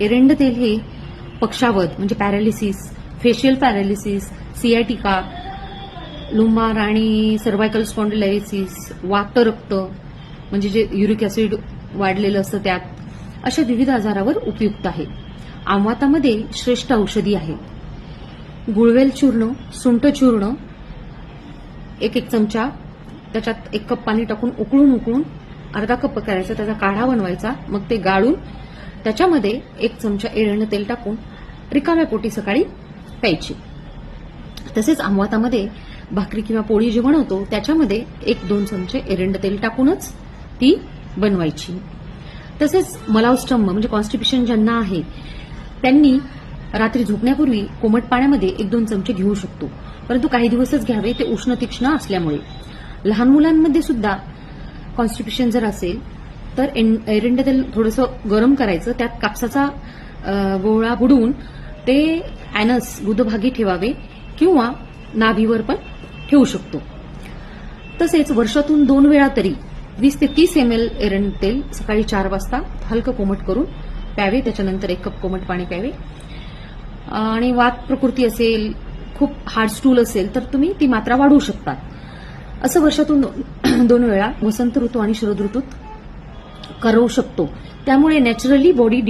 एरंड तेल हे पक्षावध म्हणजे paralysis facial paralysis sciatica lumbar आणि सर्वायकल स्पॉन्डिलायसिस वात रक्त म्हणजे जे युरिक ऍसिड वाढलेलं असतं त्यात अशा विविध आजारावर उपयुक्त आहे. आमवातामध्ये श्रेष्ठ औषधी आहे. गुळवेल चूर्ण सुंट चूर्ण एक एक चमचा त्याच्यात एक कप पाणी टाकून उकळून उकळून अर्धा कप करायचा त्याचा काढा बनवायचा मग ते गाळून त्याच्यामध्ये एक चमचा एरंड तेल टाकून रिकाम्या पोटी सकाळी प्यायची. तसेच आंबवातामध्ये भाकरी किंवा पोळी जे बनवतो त्याच्यामध्ये एक दोन चमचे एरंड तेल टाकूनच ती बनवायची. तसेच मलावस्टंभ म्हणजे कॉन्स्टिपेशन ज्यांना आहे त्यांनी रात्री झोपण्यापूर्वी कोमट पाण्यामध्ये एक दोन चमचे घेऊ शकतो. परंतु काही दिवसच घ्यावे ते उष्ण तीक्ष्ण असल्यामुळे. लहान मुलांमध्ये सुद्धा कॉन्स्टिपेशन जर असेल तर एरंड तेल थोडंसं गरम करायचं त्यात कापसाचा गोळा बुडवून ते अॅनस गुदभागी ठेवावे किंवा नाभीवर पण ठेवू शकतो. तसेच वर्षातून दोन वेळा तरी वीस ते तीस एम एल एरंड तेल सकाळी चार वाजता हलकं कोमट करून प्यावे त्याच्यानंतर एक कप कोमट पाणी प्यावे. आणि वात प्रकृती असेल खूप हार्ड स्टूल असेल तर तुम्ही ती मात्रा वाढवू शकता. असं वर्षातून दोन- दोन वेळा वसंत ऋतू आणि शरद ऋतूत करू शकतो. त्यामुळे नॅचरली बॉडी